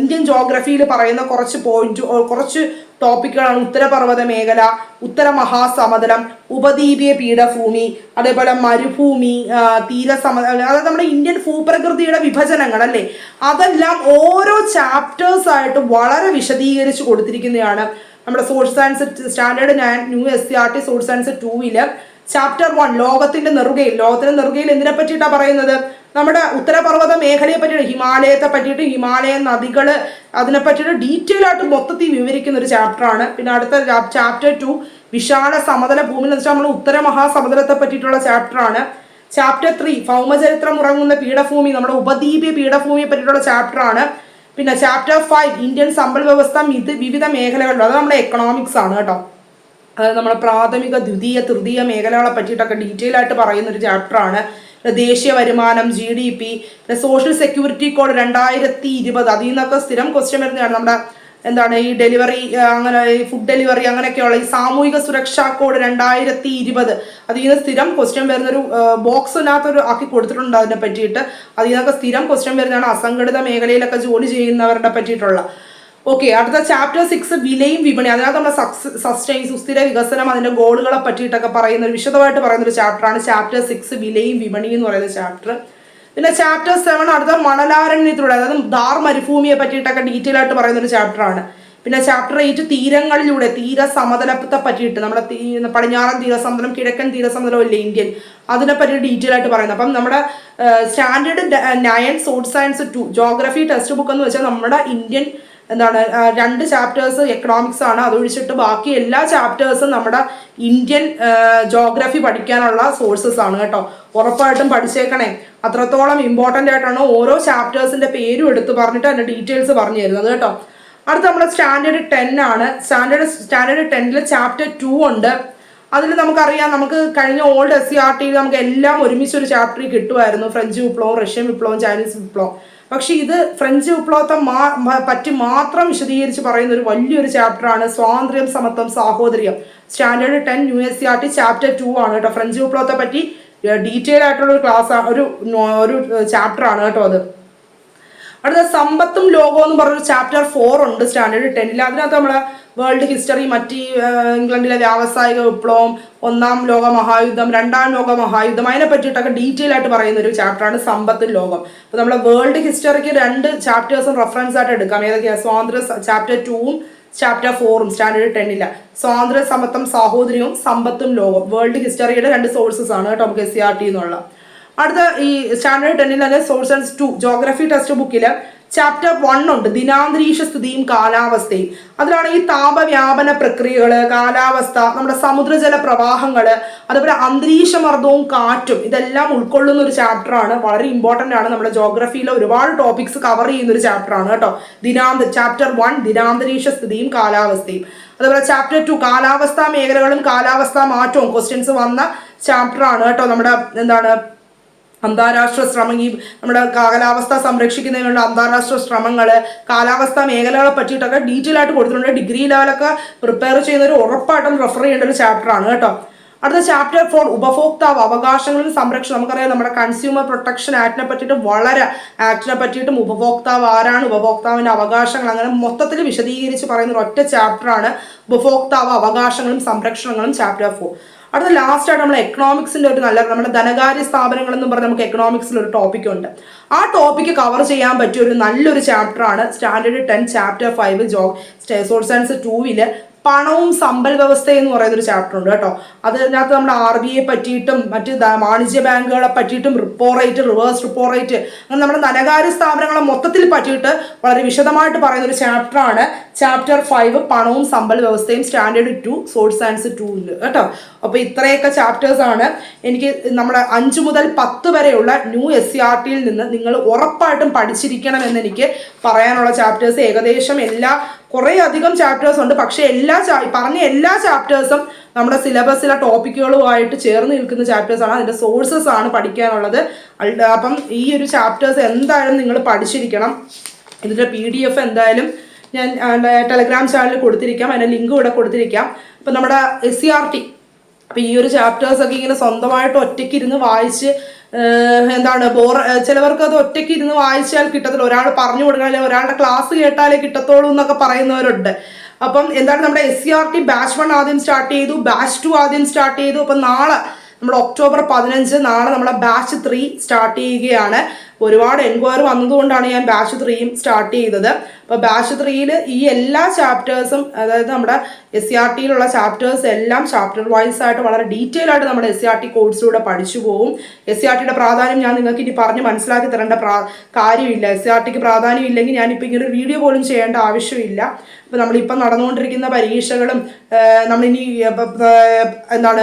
ഇന്ത്യൻ ജോഗ്രഫിയിൽ പറയുന്ന കുറച്ച് പോയിന്റ് കുറച്ച് ടോപ്പിക്കുകളാണ് ഉത്തരപർവത മേഖല ഉത്തര മഹാസമതലം ഉപദ്വീപീയ പീഠഭൂമി അതേപോലെ മരുഭൂമി തീരസമ അതായത് നമ്മുടെ ഇന്ത്യൻ ഭൂപ്രകൃതിയുടെ വിഭജനങ്ങൾ അല്ലേ? അതെല്ലാം ഓരോ ചാപ്റ്റേഴ്സ് ആയിട്ട് വളരെ വിശദീകരിച്ച് കൊടുത്തിരിക്കുന്നതാണ്. നമ്മുടെ social science standard nine new S C R T social science ടൂവിൽ ചാപ്റ്റർ വൺ ലോകത്തിന്റെ നെറുകയിൽ ലോകത്തിന്റെ നെറുകയിൽ എന്തിനെ പറ്റിയിട്ടാണ് പറയുന്നത്? നമ്മുടെ ഉത്തരപർവത മേഖലയെ പറ്റിയിട്ട് ഹിമാലയത്തെ പറ്റിയിട്ട് ഹിമാലയ നദികൾ അതിനെ പറ്റിയിട്ട് ഡീറ്റെയിൽ ആയിട്ട് മൊത്തത്തിൽ വിവരിക്കുന്ന ഒരു ചാപ്റ്റർ ആണ്. പിന്നെ അടുത്ത ചാപ്റ്റർ ടു വിശാല സമതല ഭൂമി എന്ന് വെച്ചാൽ നമ്മൾ ഉത്തര മഹാസമതലത്തെ പറ്റിയിട്ടുള്ള ചാപ്റ്ററാണ് ചാപ്റ്റർ ത്രീ ഭൗമചരിത്രം ഉറങ്ങുന്ന പീഠഭൂമി നമ്മുടെ ഉപദ്വീപീയ പീഠഭൂമിയെ പറ്റിയിട്ടുള്ള ചാപ്റ്ററാണ് പിന്നെ ചാപ്റ്റർ ഫൈവ് ഇന്ത്യൻ സമ്പൽ വ്യവസ്ഥ വിവിധ മേഖലകളിലും അത് നമ്മുടെ എക്കണോമിക്സ് ആണ് കേട്ടോ. അതായത് നമ്മുടെ പ്രാഥമിക ദ്വിതീയ തൃതീയ മേഖലകളെ പറ്റിയിട്ടൊക്കെ ഡീറ്റെയിൽ ആയിട്ട് പറയുന്ന ഒരു ചാപ്റ്ററാണ് ദേശീയ വരുമാനം G D P social security code രണ്ടായിരത്തി ഇരുപത് അതിൽ നിന്നൊക്കെ സ്ഥിരം ക്വസ്റ്റ്യൻ വരുന്നതാണ്. നമ്മുടെ എന്താണ് ഈ ഡെലിവറി അങ്ങനെ ഈ ഫുഡ് ഡെലിവറി അങ്ങനെയൊക്കെയുള്ള ഈ സാമൂഹിക സുരക്ഷാ കോഡ് രണ്ടായിരത്തി ഇരുപത് അതിൽ നിന്ന് സ്ഥിരം ക്വസ്റ്റ്യൻ വരുന്നൊരു ബോക്സിനകത്തൊരു ആക്കി കൊടുത്തിട്ടുണ്ട് അതിനെ പറ്റിയിട്ട്. അതിൽ നിന്നൊക്കെ സ്ഥിരം ക്വസ്റ്റ്യൻ വരുന്നതാണ് അസംഘടിത മേഖലയിലൊക്കെ ജോലി ചെയ്യുന്നവരുടെ പറ്റിയിട്ടുള്ള. ഓക്കെ അടുത്ത ചാപ്റ്റർ സിക്സ് വിലയും വിപണി. അതിനകത്ത് നമ്മുടെ സസ്റ്റൈൻ സുസ്ഥിര വികസനം അതിന്റെ ഗോളുകളെ പറ്റിയിട്ടൊക്കെ പറയുന്ന ഒരു വിശദമായിട്ട് പറയുന്ന ഒരു ചാപ്റ്ററാണ് ചാപ്റ്റർ സിക്സ് വിലയും വിപണി എന്ന് പറയുന്ന ചാപ്റ്റർ പിന്നെ ചാപ്റ്റർ സെവൻ അടുത്ത മണലാരണ്യത്തിലൂടെ അതായത് ദാർ മരുഭൂമിയെ പറ്റിയിട്ടൊക്കെ ഡീറ്റെയിൽ ആയിട്ട് പറയുന്ന ഒരു ചാപ്റ്ററാണ് പിന്നെ ചാപ്റ്റർ എയ്റ്റ് തീരങ്ങളിലൂടെ തീര സമതലത്തെ പറ്റിയിട്ട് നമ്മുടെ പടിഞ്ഞാറൻ തീരസമതലം കിഴക്കൻ തീരസമതലം ഇല്ലേ ഇന്ത്യൻ? അതിനെ പറ്റി ഡീറ്റെയിൽ ആയിട്ട് പറയുന്നത്. അപ്പം നമ്മുടെ standard nine social science two geography text book എന്ന് വെച്ചാൽ നമ്മുടെ ഇന്ത്യൻ എന്താണ് രണ്ട് ചാപ്റ്റേഴ്സ് എക്കണോമിക്സ് ആണ്. അതൊഴിച്ചിട്ട് ബാക്കി എല്ലാ ചാപ്റ്റേഴ്സും നമ്മുടെ ഇന്ത്യൻ ജോഗ്രഫി പഠിക്കാനുള്ള സോഴ്സസ് ആണ് കേട്ടോ. ഉറപ്പായിട്ടും പഠിച്ചേക്കണേ. അത്രത്തോളം ഇമ്പോർട്ടന്റ് ആയിട്ടാണ് ഓരോ ചാപ്റ്റേഴ്സിന്റെ പേരും എടുത്ത് പറഞ്ഞിട്ട് അതിന്റെ ഡീറ്റെയിൽസ് പറഞ്ഞു തരുന്നത് കേട്ടോ. അടുത്ത നമ്മുടെ സ്റ്റാൻഡേർഡ് ടെൻ ആണ്. സ്റ്റാൻഡേർഡ് സ്റ്റാൻഡേർഡ് ടെന്നിൽ ചാപ്റ്റർ ടു ഉണ്ട്. അതിൽ നമുക്കറിയാം നമുക്ക് കഴിഞ്ഞ ഓൾഡ് എസ് സി ആർ ടിയിൽ നമുക്ക് എല്ലാം ഒരുമിച്ച് ഒരു ചാപ്റ്ററിൽ കിട്ടുമായിരുന്നു. ഫ്രഞ്ച് വിപ്ലവം റഷ്യൻ വിപ്ലവം ചൈനീസ് വിപ്ലവം. പക്ഷെ ഇത് ഫ്രഞ്ച് വിപ്ലവത്തെ മാ പറ്റി മാത്രം വിശദീകരിച്ച് പറയുന്ന ഒരു വലിയൊരു ചാപ്റ്ററാണ് സ്വാതന്ത്ര്യം സമത്വം സാഹോദര്യം. Standard ten U S C R T chapter two ആണ് കേട്ടോ. ഫ്രഞ്ച് വിപ്ലവത്തെ പറ്റി ഡീറ്റെയിൽ ആയിട്ടുള്ള ഒരു ക്ലാസ് ഒരു ഒരു ചാപ്റ്റർ ആണ് കേട്ടോ അത്. അടുത്ത സമ്പത്തും ലോകവും എന്ന് പറഞ്ഞൊരു ചാപ്റ്റർ ഫോർ ഉണ്ട് സ്റ്റാൻഡേർഡ് ടെന്നിൽ അതിനകത്ത് നമ്മളെ വേൾഡ് ഹിസ്റ്ററി മറ്റ് ഇംഗ്ലണ്ടിലെ വ്യാവസായിക വിപ്ലവം ഒന്നാം ലോക മഹായുദ്ധം രണ്ടാം ലോക മഹായുദ്ധം അതിനെ പറ്റിയിട്ടൊക്കെ ഡീറ്റെയിൽ ആയിട്ട് പറയുന്ന ഒരു ചാപ്റ്ററാണ് സമ്പത്തും ലോകം. അപ്പോൾ നമ്മളെ വേൾഡ് ഹിസ്റ്ററിക്ക് രണ്ട് ചാപ്റ്റേഴ്സും റെഫറൻസ് ആയിട്ട് എടുക്കാം. ഏതൊക്കെയാ സ്വാതന്ത്ര്യ ചാപ്റ്റർ ടൂവും ചാപ്റ്റർ ഫോറും സ്റ്റാൻഡേർഡ് ടെന്നില്ല സ്വാതന്ത്ര്യ സമത്വം സാഹോദര്യവും സമ്പത്തും ലോകം വേൾഡ് ഹിസ്റ്ററിയുടെ രണ്ട് സോഴ്സസ് ആണ് കേട്ടോ നമുക്ക് എസ് സി ആർ ടി എന്നുള്ള അടുത്ത ഈ സ്റ്റാൻഡേർഡ് ടെന്നിൽ അല്ലെങ്കിൽ സോഴ്സ് ടു ജോഗ്രഫി ടെക്സ്റ്റ് ബുക്കിൽ ചാപ്റ്റർ വൺ ഉണ്ട്. ദിനാന്തരീക്ഷ സ്ഥിതിയും കാലാവസ്ഥയും. അതിലാണ് ഈ താപവ്യാപന പ്രക്രിയകൾ കാലാവസ്ഥ നമ്മുടെ സമുദ്രജല പ്രവാഹങ്ങൾ അതുപോലെ അന്തരീക്ഷ മർദ്ദവും കാറ്റും ഇതെല്ലാം ഉൾക്കൊള്ളുന്ന ഒരു ചാപ്റ്ററാണ് വളരെ ഇമ്പോർട്ടന്റ് ആണ്. നമ്മുടെ ജോഗ്രഫിയിലെ ഒരുപാട് ടോപ്പിക്സ് കവർ ചെയ്യുന്ന ഒരു ചാപ്റ്ററാണ് കേട്ടോ. ദിനാന്ത ചാപ്റ്റർ വൺ ദിനാന്തരീക്ഷ സ്ഥിതിയും കാലാവസ്ഥയും. അതുപോലെ ചാപ്റ്റർ ടു കാലാവസ്ഥാ മേഖലകളും കാലാവസ്ഥാ മാറ്റവും. ക്വസ്റ്റ്യൻസ് വന്ന ചാപ്റ്ററാണ് കേട്ടോ. നമ്മുടെ എന്താണ് അന്താരാഷ്ട്ര ശ്രമം ഈ നമ്മുടെ കാലാവസ്ഥ സംരക്ഷിക്കുന്നതിനുള്ള അന്താരാഷ്ട്ര ശ്രമങ്ങൾ കാലാവസ്ഥ മേഖലകളെ പറ്റിയിട്ടൊക്കെ ഡീറ്റെയിൽ ആയിട്ട് കൊടുത്തിട്ടുണ്ട്. ഡിഗ്രി ലെവലൊക്കെ പ്രിപ്പയർ ചെയ്യുന്നൊരു ഉറപ്പായിട്ടും റെഫർ ചെയ്യേണ്ട ഒരു ചാപ്റ്ററാണ് കേട്ടോ. അടുത്ത ചാപ്റ്റർ ഫോർ ഉപഭോക്താവ് അവകാശങ്ങളിൽ സംരക്ഷണം. നമുക്കറിയാം നമ്മുടെ കൺസ്യൂമർ പ്രൊട്ടക്ഷൻ ആക്ടിനെ പറ്റിയിട്ട് വളരെ ആക്ടിനെ പറ്റിയിട്ടും ഉപഭോക്താവ് ആരാണ് ഉപഭോക്താവിന്റെ അവകാശങ്ങൾ അങ്ങനെ മൊത്തത്തിൽ വിശദീകരിച്ച് പറയുന്ന ഒറ്റ ചാപ്റ്ററാണ് ഉപഭോക്താവ് അവകാശങ്ങളും സംരക്ഷണങ്ങളും ചാപ്റ്റർ ഫോർ അടുത്ത ലാസ്റ്റ് ആയിട്ട് നമ്മൾ എക്കണോമിക്സിന്റെ ഒരു നല്ല നമ്മുടെ ധനകാര്യ സ്ഥാപനങ്ങൾ എന്ന് പറഞ്ഞ് നമുക്ക് എക്കണോമിക്സിൽ ഒരു ടോപ്പിക് ഉണ്ട്. ആ ടോപ്പിക് കവർ ചെയ്യാൻ പറ്റിയ ഒരു നല്ലൊരു ചാപ്റ്റർ ആണ് സ്റ്റാൻഡേർഡ് ടെൻ ചാപ്റ്റർ ഫൈവ് ജോ സോഷ്യൽ സയൻസ് ടൂവിൽ പണവും സമ്പൽ വ്യവസ്ഥ എന്ന് പറയുന്ന ഒരു ചാപ്റ്റർ ഉണ്ട് കേട്ടോ. അതിനകത്ത് നമ്മുടെ ആർ ബി ഐയെ പറ്റിയിട്ടും മറ്റ് വാണിജ്യ ബാങ്കുകളെ പറ്റിയിട്ടും repo rate reverse repo rate അങ്ങനെ നമ്മുടെ ധനകാര്യ സ്ഥാപനങ്ങളെ മൊത്തത്തിൽ പറ്റിയിട്ട് വളരെ വിശദമായിട്ട് പറയുന്ന ഒരു ചാപ്റ്ററാണ് ചാപ്റ്റർ ഫൈവ് പണവും സമ്പൽ വ്യവസ്ഥയും സ്റ്റാൻഡേർഡ് ടു സോഴ്സ് സയൻസ് ടൂവിൽ കേട്ടോ. അപ്പോൾ ഇത്രയൊക്കെ ചാപ്റ്റേഴ്സ് ആണ്. എനിക്ക് നമ്മുടെ അഞ്ചു മുതൽ പത്ത് വരെയുള്ള ന്യൂ എസ് സി ആർ ടിയിൽ നിന്ന് നിങ്ങൾ ഉറപ്പായിട്ടും പഠിച്ചിരിക്കണം എന്ന് എനിക്ക് പറയാനുള്ള ചാപ്റ്റേഴ്സ് ഏകദേശം എല്ലാ കുറേ അധികം ചാപ്റ്റേഴ്സ് ഉണ്ട്. പക്ഷേ എല്ലാ പറഞ്ഞ എല്ലാ ചാപ്റ്റേഴ്സും നമ്മുടെ സിലബസിലെ ടോപ്പിക്കുകളുമായിട്ട് ചേർന്ന് നിൽക്കുന്ന ചാപ്റ്റേഴ്സാണ് അതിന്റെ സോഴ്സസ് ആണ് പഠിക്കാനുള്ളത്. അപ്പം ഈ ഒരു ചാപ്റ്റേഴ്സ് എന്തായാലും നിങ്ങൾ പഠിച്ചിരിക്കണം. ഇതിന്റെ പി ഡി എഫ് എന്തായാലും ഞാൻ ടെലഗ്രാം ചാനലിൽ കൊടുത്തിരിക്കാം. അതിന്റെ ലിങ്ക് ഇവിടെ കൊടുത്തിരിക്കാം. അപ്പം നമ്മുടെ എസ് സി ആർ ടി അപ്പം ഈ ഒരു ചാപ്റ്റേഴ്സ് ഒക്കെ ഇങ്ങനെ സ്വന്തമായിട്ട് ഒറ്റയ്ക്ക് ഇരുന്ന് വായിച്ച് എന്താണ് ബോർ ചിലവർക്ക് അത് ഒറ്റയ്ക്ക് ഇരുന്ന് വായിച്ചാൽ കിട്ടത്തില്ല. ഒരാൾ പറഞ്ഞു കൊടുക്കാൻ ഒരാളുടെ ക്ലാസ് കേട്ടാലേ കിട്ടത്തുള്ളൂ എന്നൊക്കെ പറയുന്നവരുണ്ട്. അപ്പം എന്താണ് നമ്മുടെ S C R T batch one ആദ്യം സ്റ്റാർട്ട് ചെയ്തു ബാച്ച് ടു ആദ്യം സ്റ്റാർട്ട് ചെയ്തു. അപ്പം നാളെ നമ്മുടെ ഒക്ടോബർ പതിനഞ്ച് നാളെ നമ്മളെ ബാച്ച് ത്രീ സ്റ്റാർട്ട് ചെയ്യുകയാണ്. ഒരുപാട് എൻക്വയറി വന്നതുകൊണ്ടാണ് ഞാൻ ബാച്ച് ത്രീയും സ്റ്റാർട്ട് ചെയ്തത്. അപ്പോൾ ബാച്ച് ത്രീയിൽ ഈ എല്ലാ ചാപ്റ്റേഴ്സും അതായത് നമ്മുടെ എസ് സി ആർ ടിയിലുള്ള ചാപ്റ്റേഴ്സ് എല്ലാം ചാപ്റ്റർ വൈസ് ആയിട്ട് വളരെ ഡീറ്റെയിൽ ആയിട്ട് നമ്മുടെ എസ് സി ആർ ടി കോഴ്സിലൂടെ പഠിച്ചു പോകും എസ് സി ആർ ടിയുടെ പ്രാധാന്യം ഞാൻ നിങ്ങൾക്ക് ഇനി പറഞ്ഞ് മനസ്സിലാക്കി തരേണ്ട പ്രാ കാര്യമില്ല. എസ് സി ആർ ടിക്ക് പ്രാധാന്യം ഇല്ലെങ്കിൽ ഞാനിപ്പോൾ ഇങ്ങനെ ഒരു വീഡിയോ പോലും ചെയ്യേണ്ട ആവശ്യമില്ല. ഇപ്പോൾ നമ്മളിപ്പം നടന്നുകൊണ്ടിരിക്കുന്ന പരീക്ഷകളും നമ്മളിനി എന്താണ്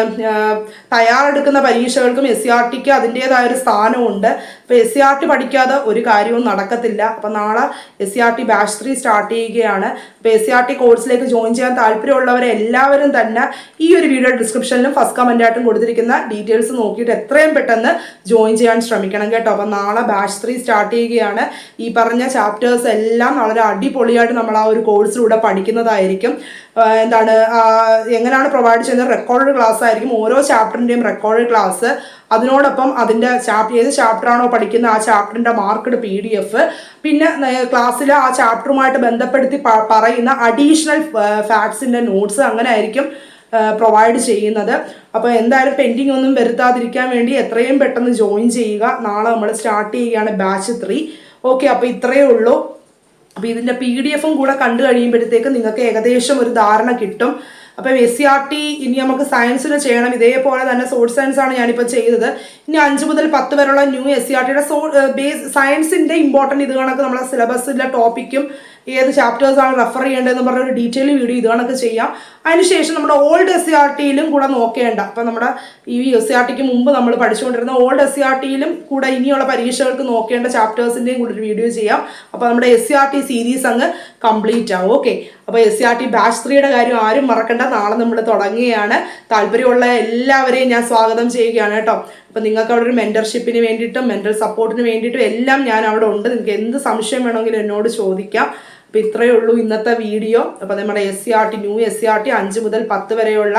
തയ്യാറെടുക്കുന്ന പരീക്ഷകൾക്കും എസ് സി ആർ ടിക്ക് അതിന്റേതായ ഒരു സ്ഥാനമുണ്ട്. ഇപ്പോൾ എസ് സി ആർ ടി പഠിക്കാതെ ഒരു കാര്യവും നടക്കത്തില്ല. അപ്പം നാളെ S C R T batch three start ചെയ്യുകയാണ്. അപ്പോൾ എസ് സി ആർ ടി കോഴ്സിലേക്ക് ജോയിൻ ചെയ്യാൻ താല്പര്യമുള്ളവരെ എല്ലാവരും തന്നെ ഈ ഒരു വീഡിയോ ഡിസ്ക്രിപ്ഷനിലും ഫസ്റ്റ് കമന്റായിട്ടും കൊടുത്തിരിക്കുന്ന ഡീറ്റെയിൽസ് നോക്കിയിട്ട് എത്രയും പെട്ടെന്ന് ജോയിൻ ചെയ്യാൻ ശ്രമിക്കണം കേട്ടോ. അപ്പം നാളെ ബാച്ച് ത്രീ സ്റ്റാർട്ട് ചെയ്യുകയാണ്. ഈ പറഞ്ഞ ചാപ്റ്റേഴ്സ് എല്ലാം വളരെ അടിപൊളിയായിട്ട് നമ്മൾ ആ ഒരു കോഴ്സിലൂടെ പഠിക്കുന്നതായിരിക്കും. എന്താണ് എങ്ങനെയാണ് പ്രൊവൈഡ് ചെയ്യുന്നത്? റെക്കോർഡ് ക്ലാസ് ആയിരിക്കും. ഓരോ ചാപ്റ്ററിന്റെയും റെക്കോർഡ് ക്ലാസ് അതിനോടൊപ്പം അതിന്റെ ചാപ്റ്റർ ഏത് ചാപ്റ്ററാണോ പഠിക്കുന്ന ആ ചാപ്റ്ററിന്റെ മാർക്കഡ് പി ഡി എഫ് പിന്നെ ക്ലാസ്സിൽ ആ ചാപ്റ്ററുമായിട്ട് ബന്ധപ്പെടുത്തി പറയുന്ന അഡീഷണൽ ഫാക്ട്സിന്റെ നോട്ട്സ് അങ്ങനെ ആയിരിക്കും പ്രൊവൈഡ് ചെയ്യുന്നത്. അപ്പോൾ എന്തായാലും പെൻഡിങ് ഒന്നും വരുത്താതിരിക്കാൻ വേണ്ടി എത്രയും പെട്ടെന്ന് ജോയിൻ ചെയ്യുക. നാളെ നമ്മൾ സ്റ്റാർട്ട് ചെയ്യുകയാണ് ബാച്ച് ത്രീ ഓക്കെ അപ്പോൾ ഇത്രയേ ഉള്ളൂ. അപ്പോൾ ഇതിന്റെ പി ഡി എഫും കൂടെ കണ്ടു കഴിയുമ്പോഴത്തേക്ക് നിങ്ങൾക്ക് ഏകദേശം ഒരു ധാരണ കിട്ടും. അപ്പം എസ് സി ആർ ടി ഇനി നമുക്ക് സയൻസിന് ചെയ്യണം. ഇതേപോലെ തന്നെ സോഷ്യൽ സയൻസ് ആണ് ഞാനിപ്പോൾ ചെയ്തത്. ഇനി അഞ്ച് മുതൽ പത്ത് വരെയുള്ള ന്യൂ എസ് സി ആർ ടിയുടെ സോ ബേസ് സയൻസിന്റെ ഇമ്പോർട്ടന്റ് ഇത് കണക്ക് നമ്മളെ സിലബസിലെ ടോപ്പിക്കും ഏത് ചാപ്റ്റേഴ്സാണ് റെഫർ ചെയ്യേണ്ടതെന്ന് പറഞ്ഞ ഒരു ഡീറ്റെയിൽ വീഡിയോ ഇത് കണക്ക് ചെയ്യാം. അതിനുശേഷം നമ്മുടെ ഓൾഡ് എസ് സി ആർ ടിയിലും കൂടെ നോക്കേണ്ട. അപ്പം നമ്മുടെ ഈ എസ് സി ആർ ടിക്ക് മുമ്പ് നമ്മൾ പഠിച്ചുകൊണ്ടിരുന്ന ഓൾഡ് എസ് സി ആർ ടിയിലും കൂടെ ഇനിയുള്ള പരീക്ഷകൾക്ക് നോക്കേണ്ട ചാപ്റ്റേഴ്സിന്റെയും കൂടെ ഒരു വീഡിയോ ചെയ്യാം. അപ്പോൾ നമ്മുടെ S C R T series അങ്ങ് കംപ്ലീറ്റ് ആവും. ഓക്കെ അപ്പോൾ S C R T batch ത്രീയുടെ കാര്യം ആരും മറക്കണ്ട. നാളെ നമ്മൾ തുടങ്ങുകയാണ്. താല്പര്യമുള്ള എല്ലാവരെയും ഞാൻ സ്വാഗതം ചെയ്യുകയാണ് കേട്ടോ. അപ്പോൾ നിങ്ങൾക്ക് അവിടെ ഒരു മെന്റർഷിപ്പിന് വേണ്ടിയിട്ടും മെന്റൽ സപ്പോർട്ടിന് വേണ്ടിയിട്ടും എല്ലാം ഞാൻ അവിടെ ഉണ്ട്. നിങ്ങൾക്ക് എന്ത് സംശയം വേണമെങ്കിലും എന്നോട് ചോദിക്കാം. അപ്പോൾ ഇത്രയേ ഉള്ളൂ ഇന്നത്തെ വീഡിയോ. അപ്പോൾ നമ്മുടെ S C R T new S C R T അഞ്ച് മുതൽ പത്ത് വരെയുള്ള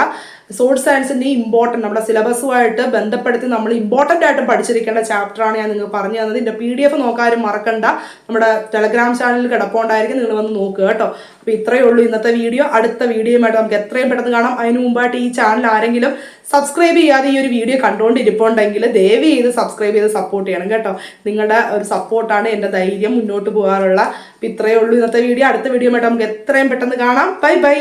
സോഷ്യൽ സയൻസിന്റെ ഇമ്പോർട്ടന്റ് നമ്മുടെ സിലബസുമായിട്ട് ബന്ധപ്പെടുത്തി നമ്മൾ ഇമ്പോർട്ടന്റ് ആയിട്ട് പഠിച്ചിരിക്കേണ്ട ചാപ്റ്ററാണ് ഞാൻ നിങ്ങൾ പറഞ്ഞു തന്നത്. ഇതിന്റെ പി ഡി എഫ് നോക്കാനും മറക്കണ്ട. നമ്മുടെ ടെലഗ്രാം ചാനലിൽ കിടപ്പുണ്ടായിരിക്കും നിങ്ങൾ വന്ന് നോക്കുക കേട്ടോ. അപ്പോൾ ഇത്രയേ ഉള്ളൂ ഇന്നത്തെ വീഡിയോ അടുത്ത വീഡിയോയുമായിട്ട് നമുക്ക് എത്രയും പെട്ടെന്ന് കാണാം. അതിന് മുമ്പായിട്ട് ഈ ചാനൽ ആരെങ്കിലും സബ്സ്ക്രൈബ് ചെയ്യാതെ ഈ ഒരു വീഡിയോ കണ്ടുകൊണ്ടിരിപ്പുണ്ടെങ്കിൽ ദയവ് ചെയ്ത് സബ്സ്ക്രൈബ് ചെയ്ത് സപ്പോർട്ട് ചെയ്യണം കേട്ടോ. നിങ്ങളുടെ ഒരു സപ്പോർട്ടാണ് എന്റെ ധൈര്യം മുന്നോട്ട് പോകാനുള്ള. അപ്പോൾ ഇത്രയേ ഉള്ളൂ ഇന്നത്തെ വീഡിയോ അടുത്ത വീഡിയോ നമുക്ക് എത്രയും പെട്ടെന്ന് കാണാം. Bye bye